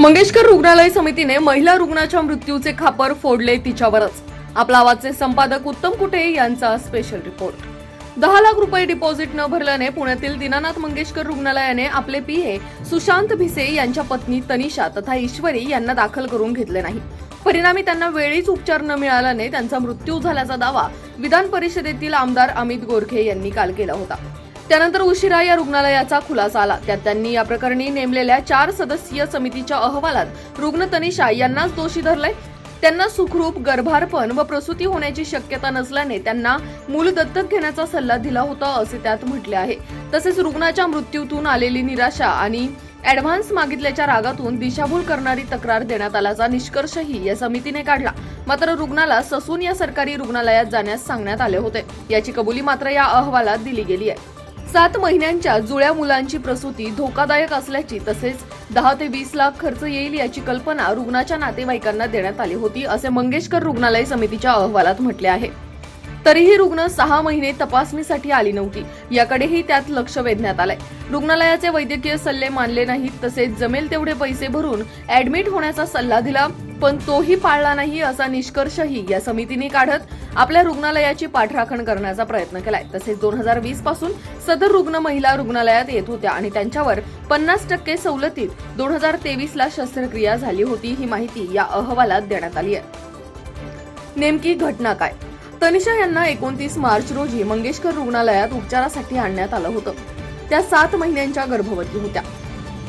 मंगेशकर रुग्णालय समितीने महिला रुग्णाच्या मृत्यूचे खापर फोडले तिच्यावरच. आपला आवाजचे संपादक उत्तम कुटे यांचा स्पेशल रिपोर्ट दहा लाख रुपये डिपॉझिट न भरल्याने पुण्यातील दीनानाथ मंगेशकर रुग्णालयाने आपले पीए सुशांत भिसे यांच्या पत्नी तनिषा तथा ईश्वरी यांना दाखल करून घेतले नाही. परिणामी त्यांना वेळीच उपचार न मिळाल्याने त्यांचा मृत्यू झाल्याचा दावा विधान परिषदेतील आमदार अमित गोरखे यांनी काल केला होता. त्यानंतर उशिरा या रुग्णालयाचा खुलासा आला. त्यात त्यांनी या प्रकरणी नेमलेल्या चार सदस्यीय समितीच्या अहवालात रुग्ण तनिषा यांनाच दोषी धरलंय. त्यांना सुखरूप गर्भारपण व प्रसूती होण्याची शक्यता नसल्याने त्यांना मूल दत्तक घेण्याचा सल्ला दिला होता असे त्यात म्हटले आहे. तसेच रुग्णाच्या मृत्यूतून आलेली निराशा आणि ऍडव्हान्स मागितल्याच्या रागातून दिशाभूल करणारी तक्रार देण्यात आल्याचा निष्कर्षही या समितीने काढला. मात्र रुग्णाला ससून या सरकारी रुग्णालयात जाण्यास सांगण्यात आले होते. याची कबुली मात्र या अहवालात दिली गेली आहे. सात महिन्यांच्या जुळ्या मुलांची प्रसूती धोकादायक असल्याची तसेच दहा ते वीस लाख खर्च येईल याची कल्पना रुग्णाच्या नातेवाईकांना देण्यात आली होती असे मंगेशकर रुग्णालय समितीच्या अहवालात म्हटले आहे. तरीही रुग्ण सहा महिने तपासणीसाठी आली नव्हती. याकडेही त्यात लक्ष वेधण्यात आलंय. रुग्णालयाचे वैद्यकीय सल्ले मानले नाहीत तसेच जमेल तेवढे पैसे भरून ऍडमिट होण्याचा सल्ला दिला पण तोही पाळला नाही असा निष्कर्षही या समितीने काढत आपल्या रुग्णालयाची पाठराखण करण्याचा प्रयत्न केलाय. तसेच दोन हजार वीसपासून सदर रुग्ण महिला रुग्णालयात येत होत्या आणि त्यांच्यावर पन्नास टक्के सवलतीत दोन हजार तेवीस ला शस्त्रक्रिया झाली होती ही माहिती या अहवालात देण्यात आली आहे. नेमकी घटना काय? तनिषा यांना एकोणतीस मार्च रोजी मंगेशकर रुग्णालयात उपचारासाठी आणण्यात आलं होतं. त्या सात महिन्यांच्या गर्भवती होत्या.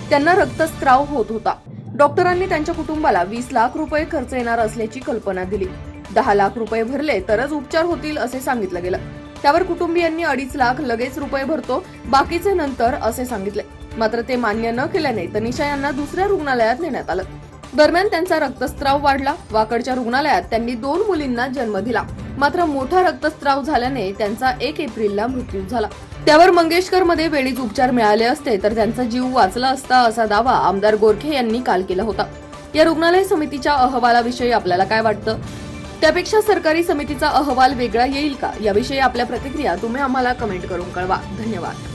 त्यांना रक्तस्त्राव होत होता. डॉक्टरांनी त्यांच्या कुटुंबाला वीस लाख रुपये खर्च येणार असल्याची कल्पना दिली. दहा लाख रुपये भरले तरच उपचार होतील असे सांगितलं गेलं. त्यावर कुटुंबियांनी अडीच लाख लगेच रुपये भरतो बाकीचे नंतर असे सांगितले. मात्र ते मान्य न केल्याने तनिषा यांना दुसऱ्या रुग्णालयात नेण्यात आलं. दरम्यान त्यांचा रक्तस्राव वाढला. वाकडच्या रुग्णालयात त्यांनी दोन मुलींना जन्म दिला. मात्र मोठा रक्तस्राव झाल्याने त्यांचा एक एप्रिलला मृत्यू झाला. त्यावर मंगेशकरमध्ये वेळीच उपचार मिळाले असते तर त्यांचा जीव वाचला असता असा दावा आमदार गोरखे यांनी काल केला होता. या रुग्णालय समितीच्या अहवालाविषयी आपल्याला काय वाटतं? त्यापेक्षा सरकारी समितीचा अहवाल वेगळा येईल का? याविषयी आपल्या प्रतिक्रिया तुम्ही आम्हाला कमेंट करून कळवा. धन्यवाद.